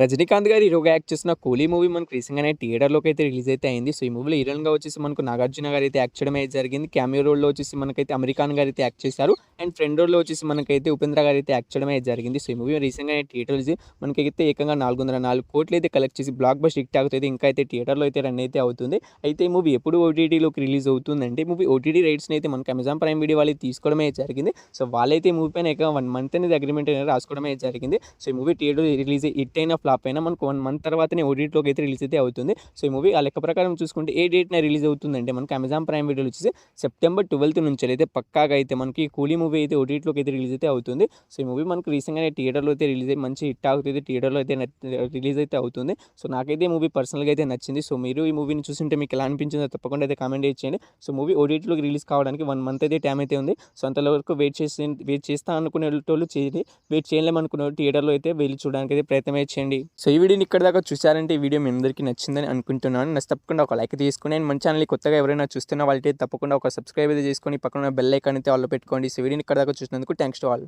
రజనీకాంత్ గారు హీరోగా యాక్ట్ చేసిన కూలీ మూవీ మనకు రీసెంట్గానే థియేటర్లోకి అయితే రిలీజ్ అయితే అయింది. సో ఈ మూవీలో హీరోయిన్గా వచ్చేసి మనకు నాగార్జున గారు అయితే యాక్ట్ చేయడం అయితే జరిగింది. క్యామియో రోల్లో వచ్చేసి మనకైతే అమెరికాన్ గారు అయితే యాక్ట్ చేశారు. అండ్ ఫ్రెండ్ రోల్లో వచ్చేసి మనకైతే ఉపేంద్ర గారు అయితే యాక్ట్ చేయడం అయితే జరిగింది. సో ఈ మూవీ రీసెంట్గానే థియేటర్ మనకైతే ఏకంగా నాలుగు వందల నాలుగు కోట్లు అయితే కలెక్ట్ చేసి బ్లాక్ బస్ హిట్ అయితే ఇంకా అయితే థియేటర్లో అయితే రన్ అయితే అవుతుంది. అయితే ఈ మూవీ ఎప్పుడు ఓటీటీలోకి రిలీజ్ అవుతుందంటే ఈ మూవీ ఓటీటీ రైట్స్ని అయితే మనకి అమెజాన్ ప్రైమ్ వీడియో వాళ్ళు తీసుకోవడమే జరిగింది. సో వాళ్ళైతే ఈ మూవీ పైన ఎక్కువ వన్ మంత్ అనేది అగ్రిమెంట్ అనేది రాసుకోవడమే జరిగింది. సో ఈ మూవీ థియేటర్ రిలీజ్ హిట్ అయిన ఫ్లాప్ అయినా మనకు వన్ మంత్ తర్వాతనే ఓటీటీలోకి అయితే రిలీజ్ అయితే అవుతుంది. సో ఈ మూవీ ఆ లెక్క ప్రకారం చూసుకుంటే ఏ డేట్న రిలీజ్ అవుతుందంటే మనకి అమెజాన్ ప్రైమ్ వీడియోలు వచ్చేసి సెప్టెంబర్ ట్వెల్త్ నుంచి అయితే పక్కాగా అయితే మనకి కూలీ మూవీ అయితే ఓటీటీలోకి అయితే రిలీజ్ అయితే అవుతుంది. సో ఈ మూవీ మనకు రీసెంట్గానే థియేటర్లో అయితే రిలీజ్ అయ్యి మంచి హిట్ అవుతుంది థియేటర్లో అయితే రిలీజ్ అయితే అవుతుంది. సో నాకైతే ఈ మూవీ పర్సనల్గా అయితే నచ్చింది. సో మీరు ఈ మూవీని చూస్తుంటే మీకు ఎలా అనిపించిందో తప్పకుండా అయితే కామెంట్ చేయండి. సో మూవీ ఓటీటీలోకి రిలీజ్ కావడానికి వన్ మంత్ అయితే టైం అయితే ఉంది. సో అంతలో వరకు వెయిట్ చేసి వెయిట్ చేస్తా అనుకునే వాళ్ళు చేయండి వెయిట్ చేయలేమనుకునే థియేటర్లో అయితే వెళ్ళి చూడడానికి అయితే ప్రయత్నం అయితే చేయండి. సో ఈ వీడియోని ఇక్కడ దాకా చూసారంటే ఈ వీడియో మీ అందరికీ నచ్చిందని అనుకుంటున్నాను. నచ్చి తప్పకుండా ఒక లైక్ తీసుకుని అండ్ మన ఛానల్ కొత్తగా ఎవరైనా చూస్తున్న వాళ్ళకి తప్పకుండా ఒక సబ్స్క్రైబ్ అయితే చేసుకొని పక్కన బెల్ ఐకాన్ అయితే వాళ్ళు పెట్టుకోండి. సో వీడియోని ఇక్కడ దాకా చూసినందుకు థ్యాంక్స్ టు ఆల్.